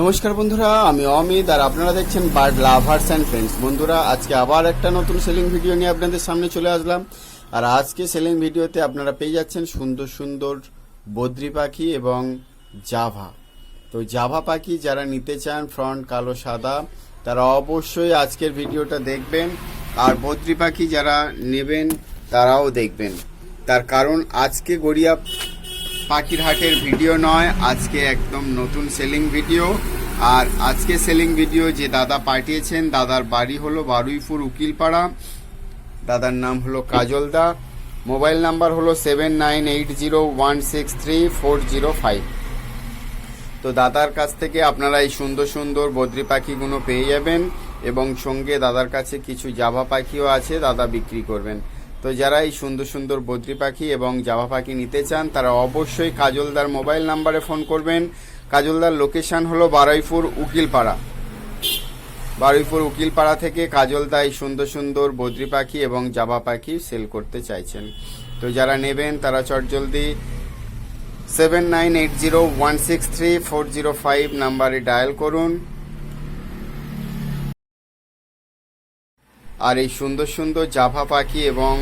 নমস্কার বন্ধুরা, আমি অমিত আর আপনারা দেখছেন বার্ড লাভার্স অ্যান্ড ফ্রেন্ডস বন্ধুরা, আজকে আবার একটা নতুন সেলিং ভিডিও নিয়ে আপনাদের সামনে চলে আসলাম। আর আজকে সেলিং ভিডিওতে আপনারা পেয়ে যাচ্ছেন সুন্দর সুন্দর বদ্রি পাখি এবং জাভা। তো জাভা পাখি যারা নিতে চান ফ্রন্ট কালো, সাদা, তারা অবশ্যই আজকের ভিডিওটা দেখবেন। আর বদ্রি পাখি যারা নেবেন, তারাও দেখবেন। তার কারণ আজকে গড়িয়া পাখির হাটের ভিডিও নয়, আজকে একদম নতুন সেলিং ভিডিও আর আজকে সেলিং ভিডিও যে দাদা পাঠিয়েছেন, দাদার বাড়ি হলো বারুইপুর উকিলপাড়া। দাদার নাম হলো কাজল দা। মোবাইল নাম্বার হলো seven nine eight zero one six three four zero five তো দাদার কাছ থেকে আপনারা এই সুন্দর সুন্দর বদ্রি পাখিগুলো পেয়ে যাবেন এবং সঙ্গে দাদার কাছে কিছু জাভা পাখিও আছে, দাদা বিক্রি করবেন। তো যারা এই সুন্দর সুন্দর বদ্রি পাখি এবং জাভা পাখি নিতে চান, তারা অবশ্যই কাজলদার মোবাইল নাম্বারে ফোন করবেন। কাজলদার লোকেশন হলো বারুইপুর উকিলপাড়া। বারুইপুর উকিলপাড়া থেকে কাজলদা এই সুন্দর সুন্দর বদ্রি পাখি এবং জাভা পাখি সেল করতে চাইছেন। তো যারা নেবেন, তারা চটজলদি seven nine eight zero one six three four zero five নাম্বারে ডায়াল করুন। আর এই সুন্দর সুন্দর জাভা পাখি এবং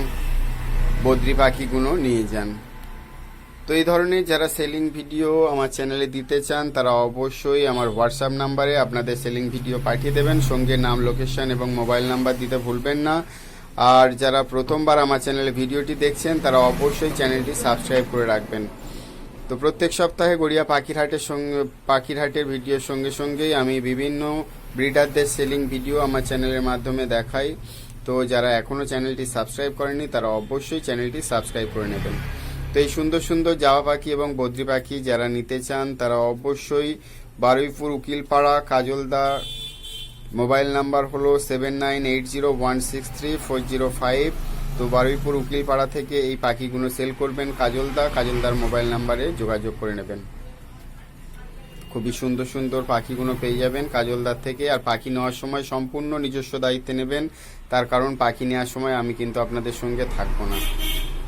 বদ্রি পাখিগুলো নিয়ে যান। তো এই ধরনের যারা সেলিং ভিডিও আমার চ্যানেলে দিতে চান, তারা অবশ্যই আমার হোয়াটসঅ্যাপ নাম্বারে আপনাদের সেলিং ভিডিও পাঠিয়ে দেবেন। সঙ্গে নাম লোকেশন এবং মোবাইল নাম্বার দিতে ভুলবেন না। আর যারা প্রথমবার আমার চ্যানেলে ভিডিওটি দেখছেন, তারা অবশ্যই চ্যানেলটি সাবস্ক্রাইব করে রাখবেন। তো প্রত্যেক সপ্তাহে গড়িয়া পাখির হাটের সঙ্গে পাখির হাটের ভিডিওর সঙ্গে সঙ্গেই আমি বিভিন্ন ব্রিডারদের সেলিং ভিডিও আমার চ্যানেলের মাধ্যমে দেখাই। তো যারা এখনও চ্যানেলটি সাবস্ক্রাইব করেনি তারা অবশ্যই চ্যানেলটি সাবস্ক্রাইব করে নেবেন। তো এই সুন্দর সুন্দর জাওয়া পাখি এবং বদ্রি পাখি যারা নিতে চান, তারা অবশ্যই বারুইপুর উকিলপাড়া, কাজলদা, মোবাইল নাম্বার হলো seven nine eight zero one six three four zero five. তো বারুইপুর উকিলপাড়া থেকে এই পাখিগুলো সেল করবেন কাজলদা, কাজলদার মোবাইল নাম্বারে যোগাযোগ করে নেবেন। খুবই সুন্দর সুন্দর পাখিগুলো পেয়ে যাবেন কাজলদার থেকে। আর পাখি নেওয়ার সময় সম্পূর্ণ নিজস্ব দায়িত্বে নেবেন। তার কারণ পাখি নেওয়ার সময় আমি কিন্তু আপনাদের সঙ্গে থাকব না।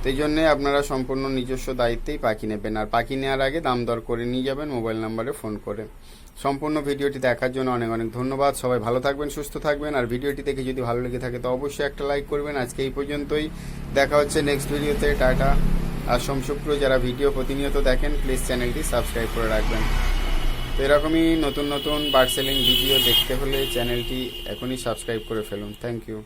সেই জন্যে আপনারা সম্পূর্ণ নিজস্ব দায়িত্বেই পাখি নেবেন। আর পাখি নেওয়ার আগে দাম দর করে নিয়ে যাবেন মোবাইল নাম্বারে ফোন করে। সম্পূর্ণ ভিডিওটি দেখার জন্য অনেক অনেক ধন্যবাদ। সবাই ভালো থাকবেন, সুস্থ থাকবেন। আর ভিডিওটি দেখে যদি ভালো লেগে থাকে তো অবশ্যই একটা লাইক করবেন। আজকে এই পর্যন্তই। দেখা হচ্ছে নেক্সট ভিডিওতে। টাটা। আর সোম শুক্র, যারা ভিডিও প্রতিনিয়ত দেখেন প্লিজ চ্যানেলটি সাবস্ক্রাইব করে রাখবেন। তো এরকমই নতুন নতুন বার্ড সেলিং ভিডিও দেখতে হলে চ্যানেলটি এখনই সাবস্ক্রাইব করে ফেলুন। Thank you